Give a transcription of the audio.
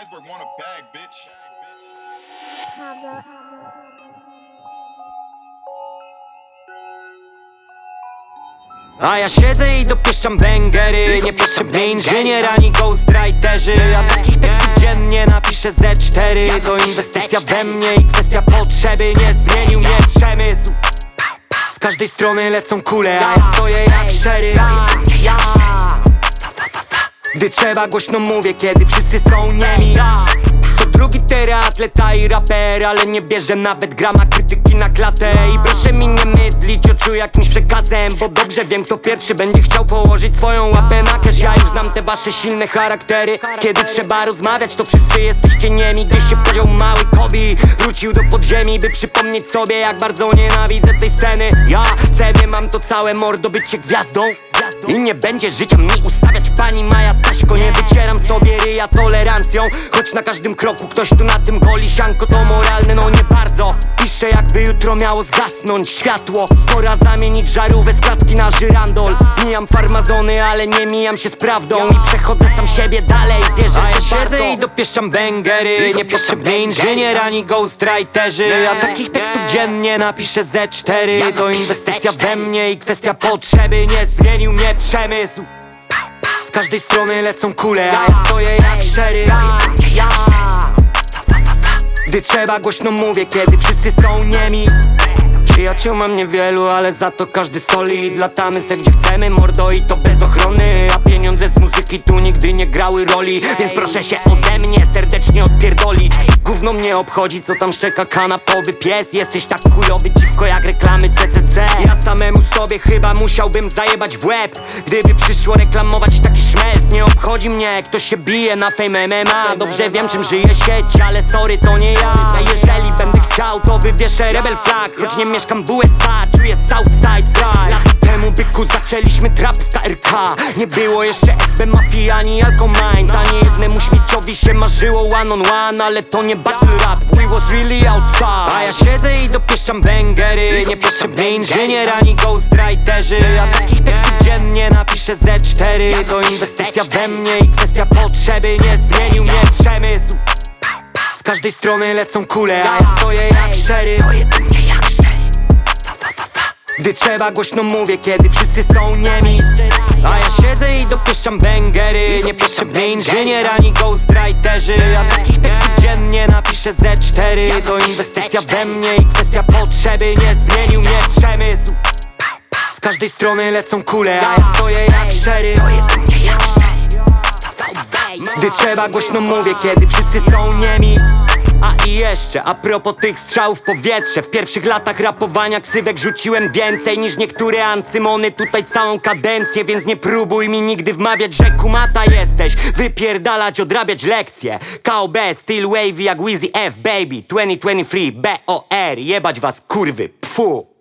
Iceberg want a bag, bitch. A ja siedzę i dopieszczam bęgery Niepotrzebny inżynier ani ghostwriterzy A takich tekstów dziennie napiszę ze cztery To inwestycja we mnie i kwestia potrzeby Nie zmienił mnie przemysł Z każdej strony lecą kule, a ja stoję jak szery Ja Gdy trzeba głośno mówię, kiedy wszyscy są niemi. Co drugi atleta i raper Ale nie bierze nawet grama krytyki na klatę. I proszę mi nie mydlić oczu jakimś przekazem Bo dobrze wiem kto pierwszy będzie chciał położyć swoją łapę na cash. Ja już znam te wasze silne charaktery. Kiedy trzeba rozmawiać to wszyscy jesteście niemi. Gdy się podział mały Kobi Wrócił do podziemi by przypomnieć sobie jak bardzo nienawidzę tej sceny. Ja cewię mam to całe mordo bycie gwiazdą. I nie będzie życia mi ustawiać pani Maja Staśko Nie wycieram sobie ryja tolerancją. Choć na każdym kroku ktoś tu na tym goli Sianko to moralne, no nie bardzo. Piszę jakby jutro miało zgasnąć światło. Pora zamienić żarówę z klatki na żyrandol. Mijam farmazony, ale nie mijam się z prawdą. I przechodzę sam siebie dalej Wierzę, że siedzę i dopieszczam bęgery Niepotrzebny inżynier ani ghostwriterzy. A takich tekstów dziennie napiszę ze cztery. To inwestycja we mnie i kwestia potrzeby. Nie zmienił mnie przemysł każdej strony lecą kule, a ja stoję jak szery Ja Gdy trzeba głośno mówię, kiedy wszyscy są niemi. Przyjaciół mam niewielu, ale za to każdy solid Latamy se gdzie chcemy, mordo i to bez ochrony Tu nigdy nie grały roli Więc proszę się ode mnie serdecznie odpierdolić Gówno mnie obchodzi, co tam szczeka kanapowy pies. Jesteś tak chujowy dziwko jak reklamy CCC Ja samemu sobie chyba musiałbym zajebać w łeb Gdyby przyszło reklamować taki szmelc. Nie obchodzi mnie, kto się bije na fame MMA Dobrze wiem czym żyje sieć, ale sorry to nie ja. A jeżeli będę chciał, to wywieszę rebel flag Choć nie mieszkam w USA, czuję Southside temu byku zaczęliśmy trap w KRK Nie było jeszcze SB Mafii ani Alcomines Ani jednemu śmieciowi się marzyło one on one Ale to nie battle rap, we was really outside. A ja siedzę i dopieszczam bęgery Niepotrzebny inżynier ani ghostwriterzy A takich tekstów dziennie napiszę ze cztery. To inwestycja we mnie i kwestia potrzeby. Nie zmienił mnie przemysł. Z każdej strony lecą kule, a ja stoję jak szery Gdy trzeba głośno mówię, kiedy wszyscy są niemi. A ja siedzę i dopieszczam bęgery Niepotrzebny inżynier ani ghostwriterzy. A takich tekstów dziennie napiszę ze cztery. To inwestycja we mnie i kwestia potrzeby. Nie zmienił mnie przemysł. Z każdej strony lecą kule, a ja stoję jak szery gdy trzeba głośno mówię, kiedy wszyscy są niemi a i jeszcze, a propos tych strzałów w powietrze. W pierwszych latach rapowania ksywek rzuciłem więcej Niż niektóre ancymony, tutaj całą kadencję Więc nie próbuj mi nigdy wmawiać, że kumata jesteś. Wypierdalać, odrabiać lekcje. KOB, still wavy jak Wheezy F, baby. 2023, BOR, jebać was kurwy, pfu